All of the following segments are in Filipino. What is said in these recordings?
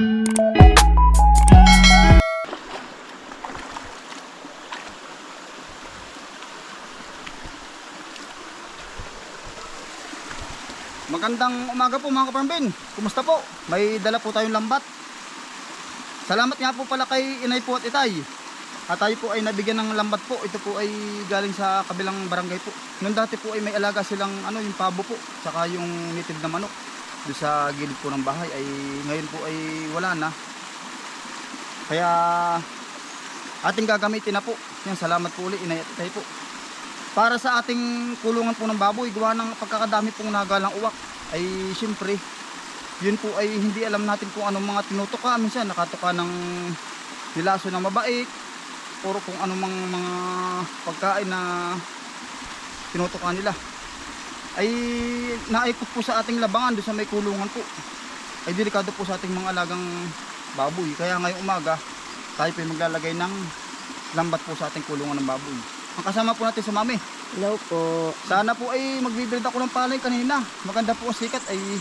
Magandang umaga po mga kaparambin. Kumusta po? May dala po tayong lambat. Salamat nga po pala kay Inay po at Itay. At tayo po ay nabigyan ng lambat po. Ito po ay galing sa kabilang barangay po. Noon dati po ay may alaga silang ano, yung pabo po. Saka yung native na manok. Doon sa gilid po ng bahay ay ngayon po ay wala na. Kaya ating gagamitin na po. Yan, salamat po ulit Inay at Itay po para sa ating kulungan po ng baboy gawa ng pagkakadami pong nagalang uwak ay siyempre yun po ay hindi alam natin kung anong mga tinutuka minsan nakatuka ng nilaso na mabait or kung anong mga, mga pagkain na tinutuka nila ay naikot po sa ating labangan doon sa may kulungan po ay delikado po sa ating mga alagang baboy kaya ngayong umaga tayo po ay maglalagay ng lambat po sa ating kulungan ng baboy ang kasama po natin sa mami Hello po. sana po ay magbibuild ako ng palay kanina. Maganda po ang sikat ay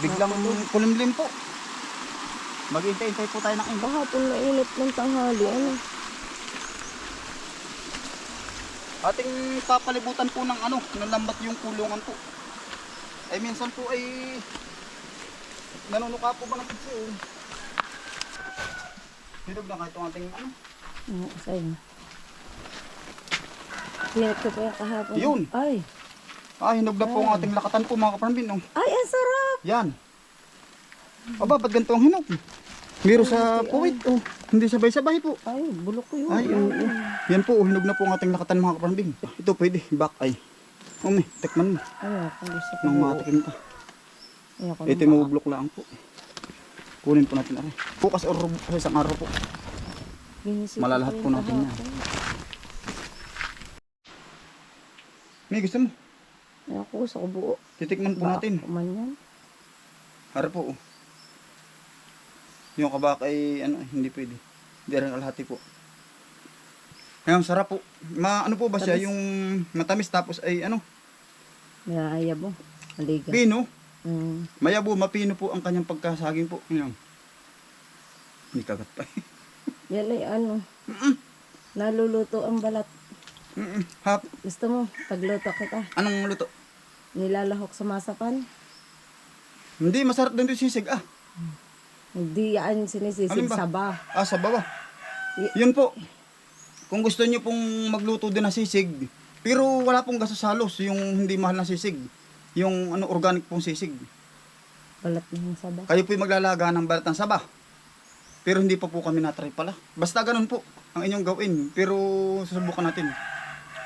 biglang kulimlim po. Maghintay-hintay po tayo ng iba. Bahapon na init ng tanghali. Ano? Ating papalibutan po ng ano, ng lambat yung kulungan po. Ay minsan po ay nanunuka po ba ng pizza oh. Hinog na kahit ang ating ano. Ano sa'yo? Pinag ko pa yung kahapon. Yun. Ay. Ah, hinog na po ang ating lakatan po mga kaparambin. Oh. Ay, ang sarap. Yan. Aba, ba't ganito ang hinog? Meron sa puwit. Oh. Hindi sabay-sabay po. Ay, bulok ko yun. Ay, oo. Yan po, hinog na po ang ating lakatan mga kaparambing. Ito pwede, back ay. Umi, tekman mo. Ay, ako gusto ko. Nang matikim ka. Ay, ako Ito yung mabublok lang po. Kunin po natin aray. Bukas or sa isang araw po. Ginisip malalahat po natin yan. kahapon. May gusto mo? Ay, ako gusto ko buo. Titikman po natin. Kuman yan. Harap po. oh. Yung kabak ay ano, hindi pwede. Hindi rin kalahati po. Ngayon, sarap po. Ma, ano po ba siya? Tamis. Yung matamis tapos ay ano, Nilaya mo. Maliga. pino. Mm. Mayabo, mapino po ang kanyang pagkasaging po. Ngayon. Hindi kagat pa. Yan ay ano. Naluluto ang balat. Mm-mm. Hap, Gusto mo, pagluto kita. anong luto? Nilalahok sa masapan. Hindi, masarap din yung sisig. Ah, Hindi yan Alin sinisisig ba? saba. ah sa baba. Y- Yun po. Kung gusto niyo pong magluto din ng sisig, pero wala pong gastos halos, yung hindi mahal na sisig. Yung ano organic pong sisig. Balat ng saba. Kayo po maglalaga ng balat ng saba. Pero hindi pa po kami natry pala. Basta ganun po ang inyong gawin. Pero susubukan natin.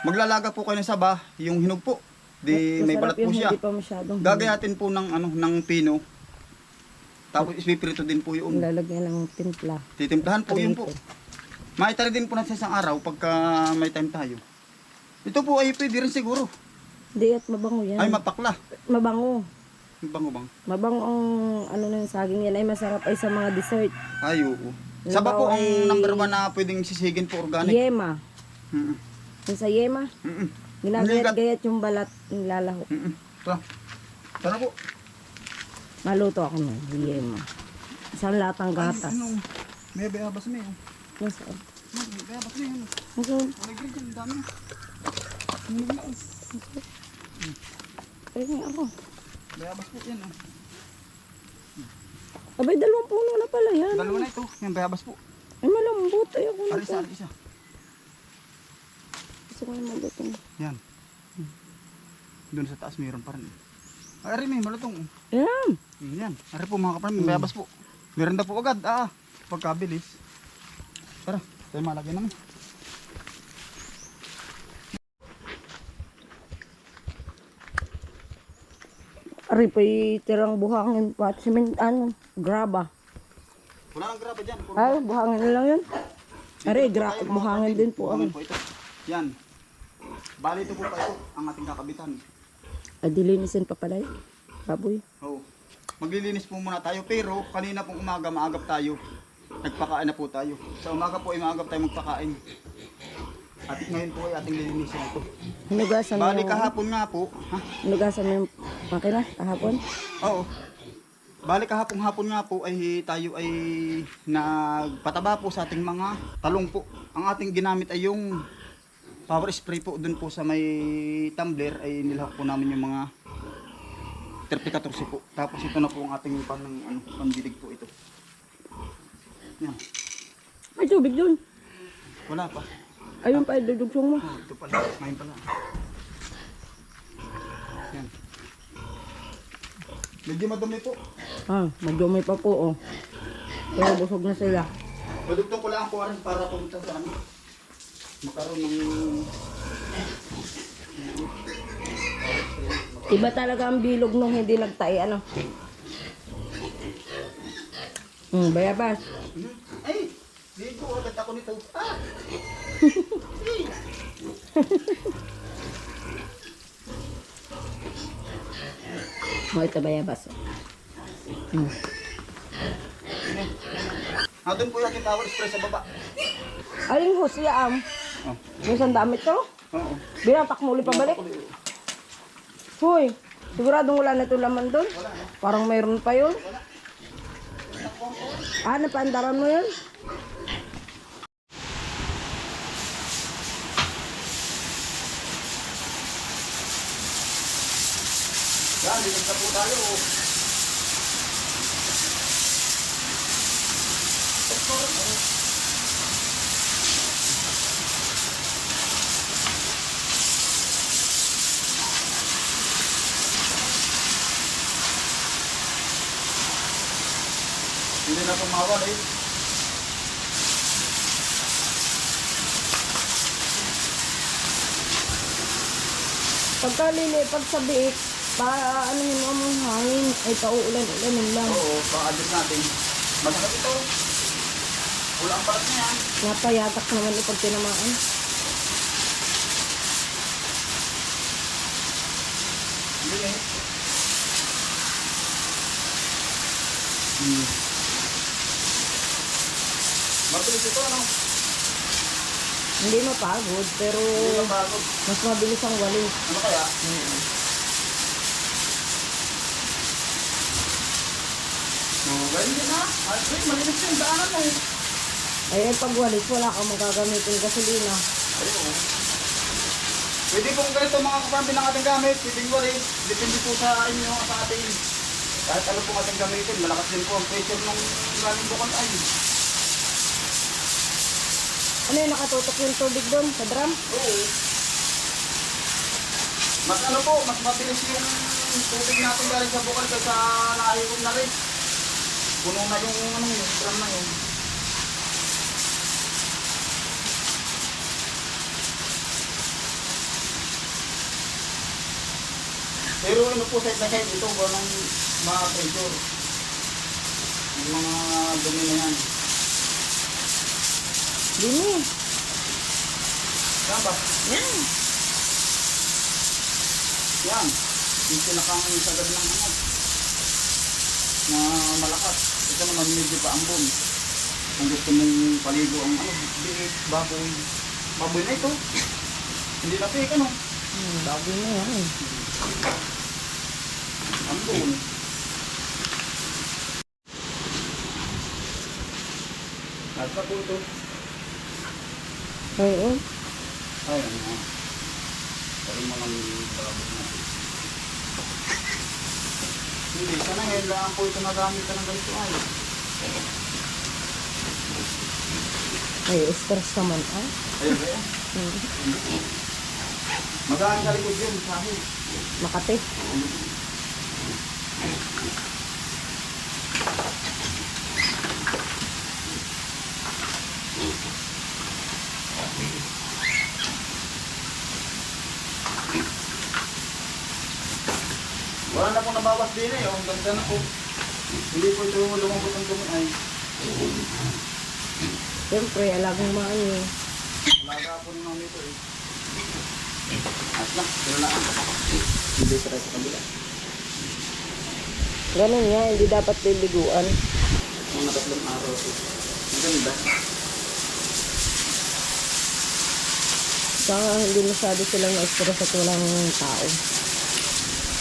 Maglalaga po kayo ng saba, yung hinog po. Di may Masarap balat po siya. Hindi pa masyadong. Gagayatin po ng ano ng pino. Tapos ipiprito din po yun. Lalagyan ng timpla. Titimplahan po yun po. Maitari din po natin sa isang araw pagka may time tayo. Ito po ay pwede rin siguro. Hindi at mabango yan. Ay mapakla. mabango. Bango bang? Mabango ang ano ng saging yan ay masarap ay sa mga dessert. Ay oo. Saba po ang ay- number one na pwedeng sisigin po organic. Yema. Mm-mm. Yung sa yema, Mm-mm. ginagayat-gayat yung balat, nilalahok. Mm-mm. Tara. Tara po. Maluto ako nun, yema. Isang latang gatas. Ano? May bayabas may. oh. Masarap. May bayabas may. ano? Masarap. Wala green dyan, dami. Ay, nga ako. Bayabas po yan. Oh. Abay, dalawang puno na pala yan. Dalawa na ito. Yan bayabas po. Ay, malambot. Ay, ako na Arisa, arisa. Gusto ko na malutong. Yan. Doon sa taas mayroon pa rin. Ay, ari may malutong. Ayan. Mm, Yan. Ari po mga kapatid, may bayabas po. Meron na po agad. Ah, pagkabilis. Tara, tayo malagay naman. Ari pa tirang buhangin pa. Simen, ano, graba. Wala nang graba. Puro Ay, buhangin na lang yun. Ari, gra buhangin din po po ito. Yan. Bali ito po pa ito, ang ating kakabitan. Ay, dilinisin pa pala yun. Baboy. Oo. Maglilinis po muna tayo pero kanina pong umaga maagap tayo. Nagpakain na po tayo. Sa umaga po ay maagap tayo magpakain. At ngayon po ay ating lilinisin ito. Hinugasan mo Bali yung, kahapon nga po, ha? hinugasan mo yung makina kahapon. Oo. Balik kahapong hapon nga po ay tayo ay nagpataba po sa ating mga talong po. Ang ating ginamit ay yung power spray po dun po sa may tumbler ay nilahok po namin yung mga 30-14 po. Tapos ito na po ang ating pan, ano, pandilig po ito. Yan. Ay, tubig dun. Wala pa. Ayun pa, idudugsong mo. Oh, ito pala. Ngayon pala. Yan. Medyo madumi po. Ah, madumi pa po, oh. Pero busog na sila. Produkto ko lang ang kuwarin para pumunta sa ano. Magkaroon ng... Iba talaga ang bilog nung hindi nagtae, ano. Hmm, bayabas. Ay! Dito, agad ako nito. Ah! Oh, ito bayabas. oh. Hmm. Doon po yung power spray sa baba. Aling ho siya, am. Oh. Yung sandamit to. Oo. Binatak mo ulit pabalik. Hoy, siguradong wala na ito laman doon. Parang mayroon pa yun. Ah, napaandaran mo yun? Yan, dito na po tayo. Po mawala eh. Pagka lilipag sa biik, pa ano yun ang hangin, ay pauulan-ulanin lang. Oo, pa-adjust natin. Masakit ito. Wala ang parat na yan. Napayatak naman ipag tinamaan. Hindi eh. Hmm. Mabilis ito, ano? Hindi mapagod, pero bagod. mas mabilis ang walis. Ano kaya? Oh, ganyan din ha. At wait, malinis yung daanan mo. Ay, ay pag walis, wala kang magagamitin gasolina. Ayun. Pwede pong ganito mga kapampi ng ating gamit, pwedeng walis, depende po sa inyo, sa ating. Kahit ano pong ating gamitin, malakas din po ang pressure ng galing bukon ay. Ano yung nakatutok yung tubig doon sa drum? Oo. Mas ano po, mas mabilis yung tubig natin galing sa bukal kaysa nahihon na rin. Puno na yung ano, yung drum na yun. Pero ano po side na side ito, walang mga pressure. Yung mga dumi na yan. Dini. Saan ba? Yan. Yan. Yung pinakang sagad ng ano. Na malakas. Ito naman medyo paambon. Kung gusto mong paligo ang ano, biik, baboy. Baboy na ito. Hindi na fake ano. Hmm, bago na yan. Ambon. Nasa po ito. Oo. Ay, ano. Parang mga baboy na. Hindi, sana ngayon lang po ito nagamit ka ng ganito ay. Ay, stress naman, ah. Ayun ba yan? Magaan sa likod yun, sahi. Makati. Wala na nabawas din eh, oh. ang ganda na po. Hindi po ito lumabot ang dumi ay. Siyempre, alagang maan yun. Alaga po ng namin ito eh. At lang, pero lang. Hindi pa tayo sa kabila. Ganun nga, hindi dapat liliguan. Mga tatlong araw ito. Ang ganda. Saka hindi masyado silang na-stress at walang tao.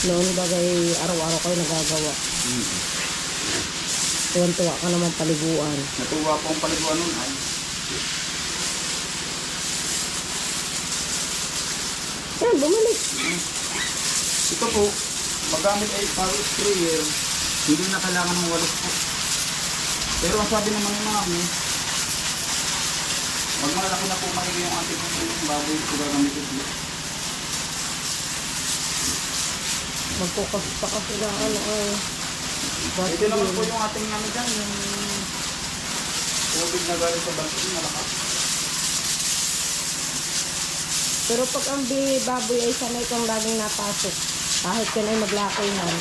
Noon bagay araw-araw kayo nagagawa. Mm. Tuwan-tuwa ka naman paliguan. Natuwa po ang paliguan nun ay. Yan, bumalik. Ito po, magamit ay power sprayer, hindi na kailangan ng walis po. Pero ang sabi naman ng mga amin, pag malaki na po makikita yung ating baboy, ito gagamitin po. Magkukas pa kasi na ano eh. Ito naman po yung ating ano dyan, yung tubig na galing sa balkon, malakas. Pero pag ang baboy ay sanay kang laging napasok, kahit ka na ay maglakihan.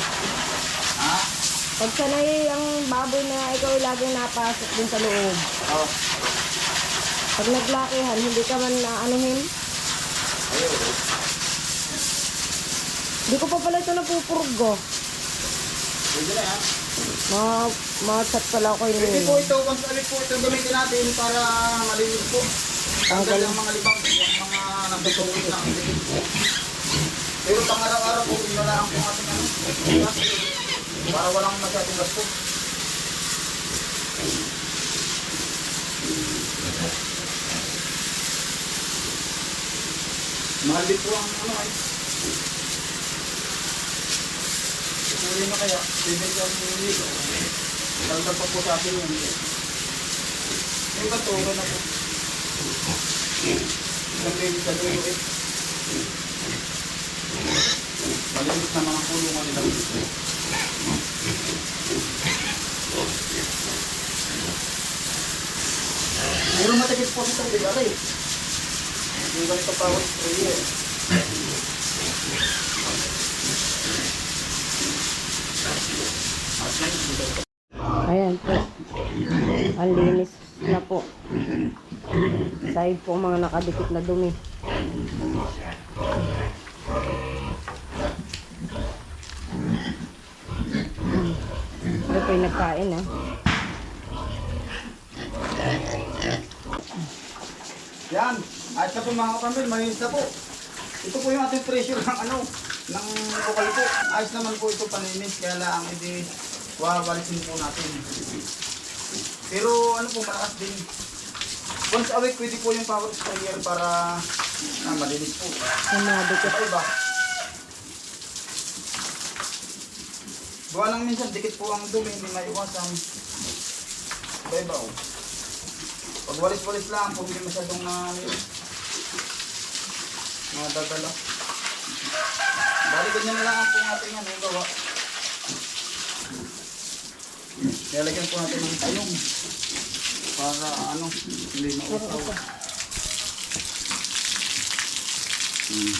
Ha? Pag sanay ang baboy na ikaw ay laging napasok din sa loob. Oo. Pag naglakihan, hindi ka man naanuhin. Ayaw. Hindi ko pa pala ito napupurgo. Pwede na yan. Mga, mga chat pala ko Pwede yun. po ito, kung saan po ito gamitin natin para malinis po. Tanggal ang mga libang, mga nagdutulog na ang. Pero pang araw-araw po, inalaan po ating ano, para walang masyadong gasto. Mahal din po ang ano ay. Ituloy na kaya, bibig ang nilito. Dagdag pa po sa atin yun. May bato, okay na po. Lagay sa dulo eh. Malinis naman ang kulungan nila. Pero matikit po sa tubig, aray. Yung ganito power sprayer. Ayan po. Ang linis na po. Sahig po mga nakadikit na dumi. Ito po yung nagkain ah. Yan. At na po mga kapamil, malinis na po. Ito po yung ating pressure ng ano, ng bukal po. Ayos naman po ito paninis, kaya lang hindi wawalisin po natin. Pero ano po, malakas din. Once a week, pwede po yung power sprayer para na malinis po. Mga dikit. Ito iba. Gawa lang minsan, dikit po ang dumi, hindi maiwasan. Iba-iba oh. Pag walis-walis lang, kung hindi masyadong na mga dadala. Bali, ganyan na lang ang pong ating ano, gawa. Lalagyan po natin ng tayong para ano, hindi mausaw. Hmm.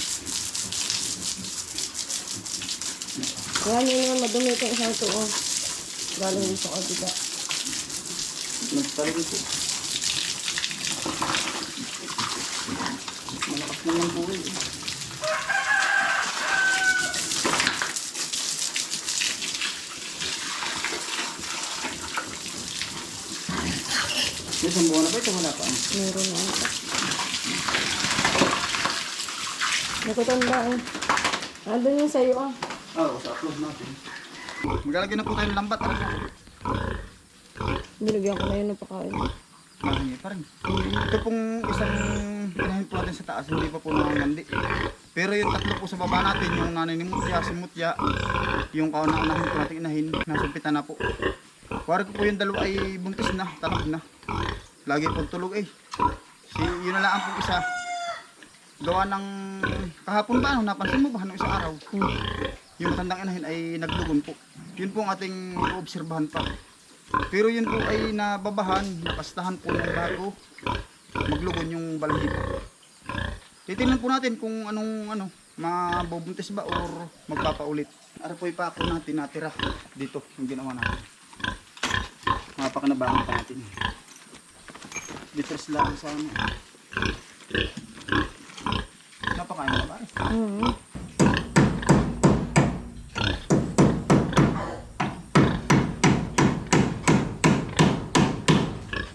Kaya nyo naman madumi ito isang tuo. Galing sa kabila. Nagtalim po. Malakas naman po eh. Isang buwan na ba ito? Wala pa. Meron na ito. Nakutanda eh. Nandun yung sa'yo ah. Oo, sa upload natin. Maglalagyan na po tayo ng lambat. Binigyan ko na yun ng pakain. Parang eh, parang. Ito pong isang inahin po natin sa taas, hindi pa po nangangandi. Pero yung tatlo po sa baba natin, yung nanay ni Mutya, si Mutya, yung kauna-unahin po natin inahin, nasumpitan na po. Kuwari ko po yung dalawa ay buntis na, talab na. Lagi po tulog eh. Si, yun na lang ang pong isa. Gawa ng kahapon ba, ano, napansin mo ba, nung isang araw? Yung tandang inahin ay naglugon po. Yun po ang ating obserbahan pa. Pero yun po ay nababahan, nakastahan po ng bago. Maglugon yung balahibo. Titingnan po natin kung anong ano, mabubuntis ba or magpapaulit. Ara po ipako natin natira dito yung ginawa natin. Mapakanabangan pa natin. Liters lang sa ano. Napakain na ba? Mm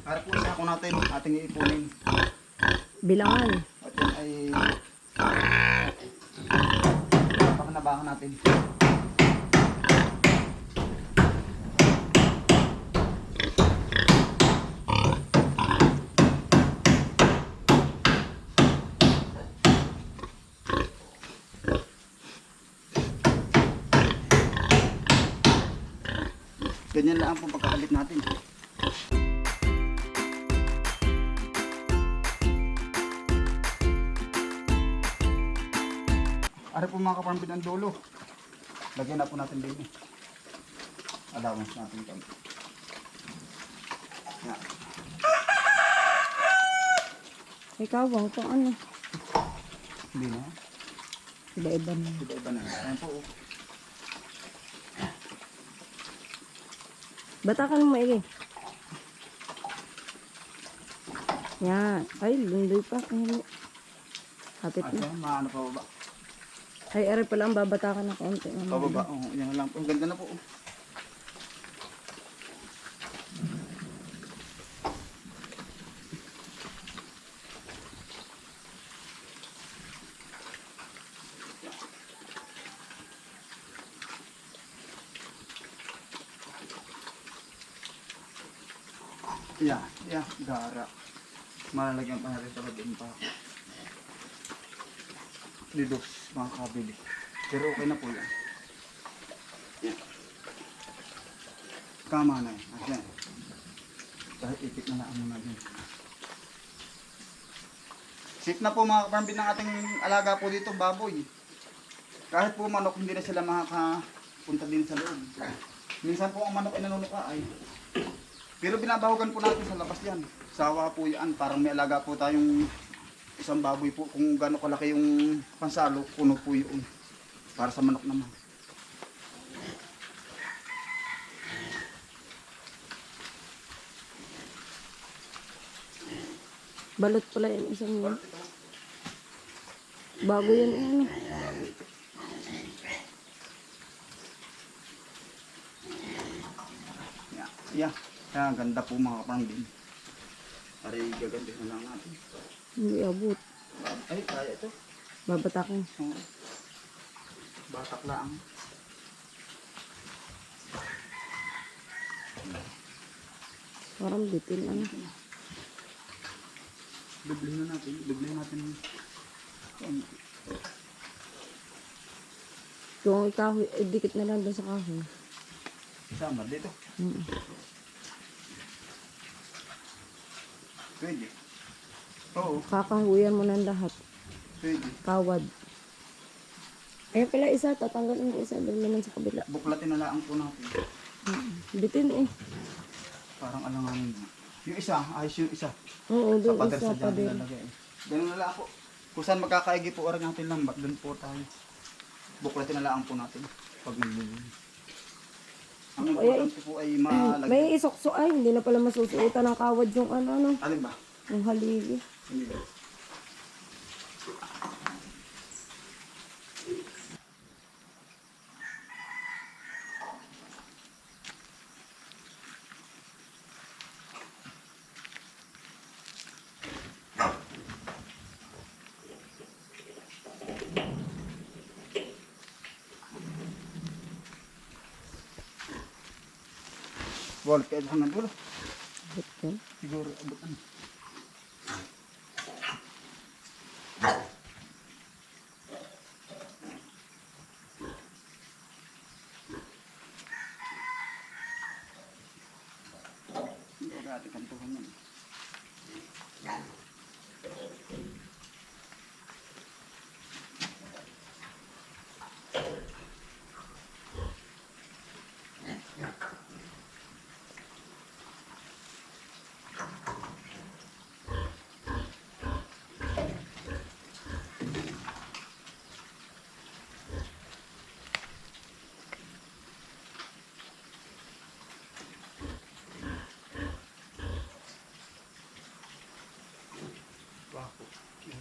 Para po sa ako natin, ating iipunin. Bilangan. At yan ay napakanabangan natin. Saglit natin. Ari po mga kaparambin ang dulo. Lagyan na po natin din eh. Allowance natin ito. Yan. Ikaw, bang kung ano. Hindi na. Iba-iba na. Iba-iba na. Ayan po. oh. Bata ka nang maigi. Yan. Ay, lundoy pa. At na. yan, maano pa ba? Ay, aray pala ang babata ka na konti. Pababa. Oo, yan lang po. Ang ganda na po. oh. Yeah, yeah, gara. Malalagyan pa natin talaga din pa. Lidos, mga kabili. Pero okay na po yan. Yan. Tama na yan. Ayan. Kahit ipit na lang muna din. Safe na po mga kaparambin ng ating alaga po dito, baboy. Kahit po manok, hindi na sila makakapunta din sa loob. Minsan po ang manok ay nanunuka ay. Pero binabahugan po natin sa labas yan. Sawa po yan. Parang may alaga po tayong isang baboy po. Kung gaano kalaki yung pansalo, puno po yun. Para sa manok naman. Balot pala yung isang. Bago yun. eh, Ano. Yeah. Yeah. Kaya ganda po mga kaparambin. Pare gaganda na lang natin. Hindi abot. Ay, kaya ito. Babatakin. Oo. Batak lang. Parang bitin. Ano. Dublihin na natin. Dublihin natin. Kung ikahoy, eh, dikit na lang doon sa kahoy. Sama dito. Mm. Pwede. Oo, Kakahuyan mo ng lahat. pwede. Kawad. Ayun pala isa, tatanggalin ko isa doon naman sa kabila. Buklatin na lang po natin. Bitin eh. Parang alanganin na. Yung isa, ayos yung isa. Oo, Sa doon pader isa sa pa din. nilalagay. Ganun na lang po. Kung saan magkakaigi po orang natin lambat, doon po tayo. Buklatin na lang po natin. Pag naglulun. Ang importante po ay. May isokso ay, hindi na pala masusuotan ng kawad yung ano, ano, Alin ba? yung haligi. Hindi ba? Wala kaya hanggang dulo. Siguro abot ano. Dati kantuhan yan. Bako.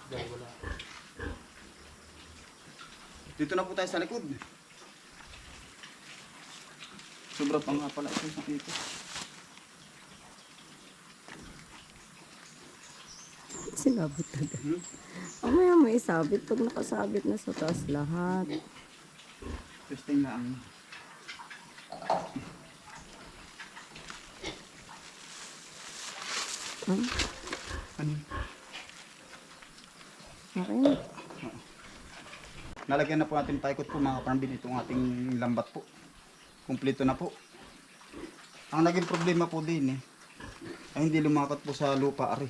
Dahil wala. Dito na po tayo sa likod. Sobra pa nga pala ito sa dito. Sinabit na Hmm? Mamaya mo isabit pag nakasabit na sa taas lahat. Testing lang. Hmm? Ano? Okay na. Nalagyan na po natin taikot po mga kaparambin itong ating lambat po. Kumpleto na po. Ang naging problema po din eh, ay hindi lumakot po sa lupa ari.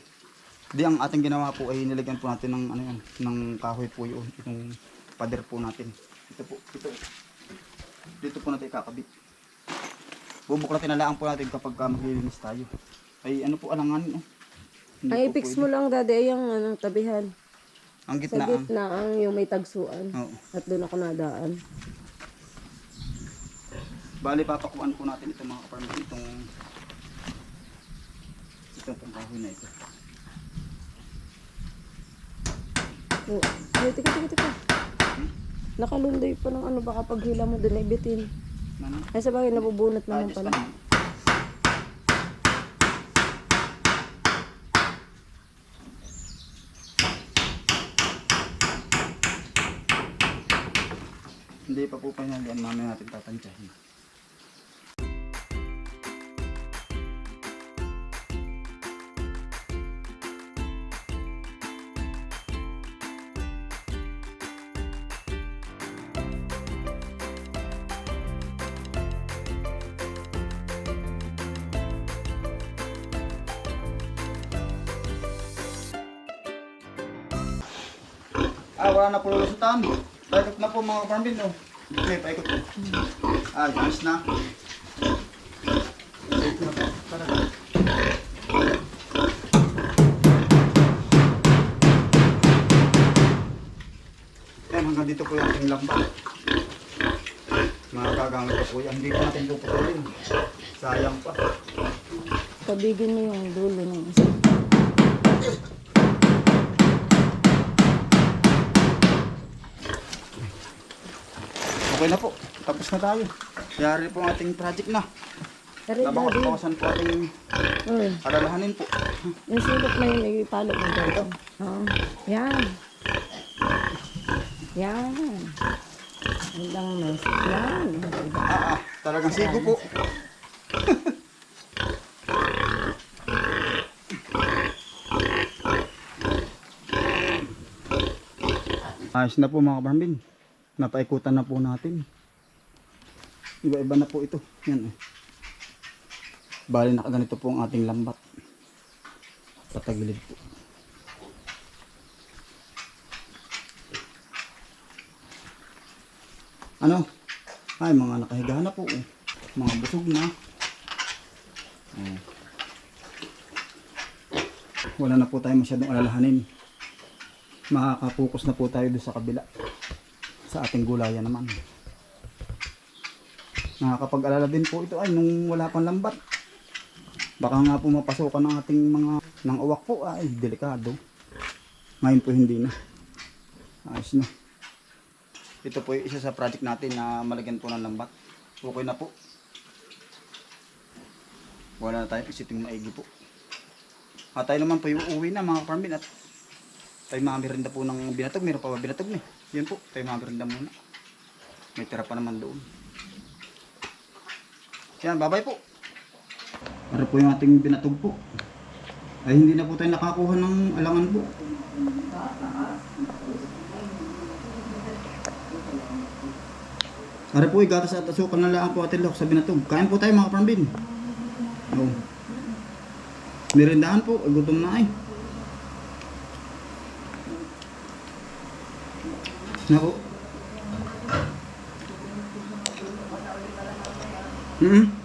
Di ang ating ginawa po ay nilagyan po natin ng ano yan, ng kahoy po yun, itong pader po natin. Ito po, ito. Dito po natin ikakabit. Bubuklatin na lang po natin kapag uh, maglilinis tayo. Ay ano po alangan oh. Hindi Ay, fix mo lang dati ay yung anong tabihan. Ang Sa gitna. ang- gitna ang yung may tagsuan. Oo. At doon ako nadaan. Bali, papakuan po natin ito mga kaparmin. Itong itong pangkahoy na ito. Oh, ay, tika, tika, tika. Nakalunday pa ng ano, baka paghila mo doon ay bitin. Ano? Ay, sa bagay, nabubunot naman pala. Hindi pa po pinalian, mamaya natin tatansyahin. Ah, wala na po lulusutan. Paikot na po mga kaparmin, no? Okay, paikot po. Ah, ayos na. Safe na po. Tara. Yan, hanggang dito po yung ating lambat. Mga gagamit pa po yan. Hindi po natin puputulin. Sayang pa. Tabigin mo yung dulo ng isa. Okay na po. Tapos na tayo. Yari po ang ating project na. Nabawas-bawasan po ating mm, alalahanin po. yung sulok na yun, may palo mo dito. Oo. Yan. Yan. Hanggang mes. Yan. Diba? Ah, ah, talagang sigo po. Ayos na po mga kabambin. Napaikutan na po natin. Iba-iba na po ito. Yan eh. Bali nakaganito po ang ating lambat. Patagilid po. Ano? Ay, mga nakahiga na po. oh. Mga busog na. Oh. Wala na po tayo masyadong alalahanin. Makakapokus na po tayo doon sa kabila. Sa ating gulayan naman. Nakakapag-alala din po ito ay nung wala pang lambat. Baka nga po mapasukan ng ating mga ng uwak po ay delikado. Ngayon po hindi na. Ayos na. Ito po isa sa project natin na malagyan po ng lambat. Okay na po. Wala na tayong isiping maigi po. At tayo naman po yung uwi na mga farmin at tayo mamerinda po ng binatog. Meron pa ba binatog ni? Yun po, tayo mamerinda muna. May tira pa naman doon. Yan, babay po. Para po yung ating binatog po. Ay hindi na po tayo nakakuha ng alangan po. Ara po, igatas at asukan na lang po atin lok sa binatog. Kain po tayo mga kapambin. Oh. Merindahan po, gutom na ay. Na po. Mm -hmm.